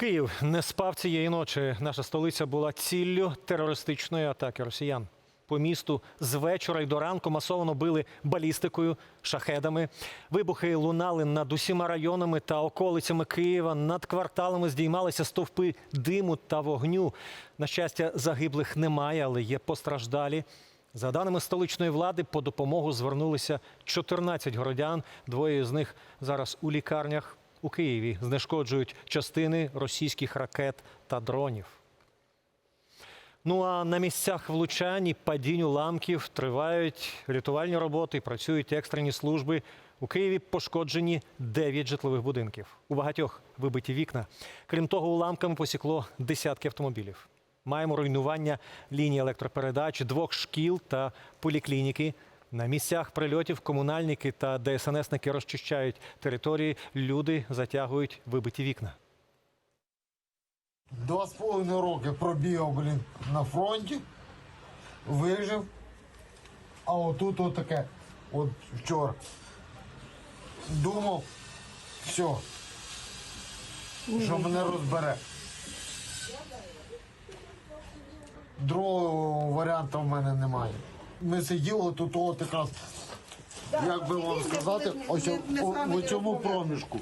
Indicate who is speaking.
Speaker 1: Київ не спав цієї ночі. Наша столиця була ціллю терористичної атаки росіян. По місту з вечора й до ранку масово били балістикою, шахедами. Вибухи лунали над усіма районами та околицями Києва. Над кварталами здіймалися стовпи диму та вогню. На щастя, загиблих немає, але є постраждалі. За даними столичної влади, по допомогу звернулися 14 городян. Двоє з них зараз у лікарнях у Києві знешкоджують частини російських ракет та дронів. Ну а на місцях влучань і падінь уламків тривають рятувальні роботи, працюють екстрені служби. У Києві пошкоджені 9 житлових будинків. У багатьох вибиті вікна. Крім того, уламками посікло десятки автомобілів. Маємо руйнування ліній електропередач, двох шкіл та поліклініки. На місцях прильотів комунальники та ДСНСники розчищають території. Люди затягують вибиті вікна.
Speaker 2: Два з половиною роки пробігав, блін, на фронті, вижив. А отут отаке, от вчора. Думав, все, що мене розбере. Другого варіанту в мене немає. Ми сиділи тут от якраз, як би вам сказати, ось у, у цьому проміжку.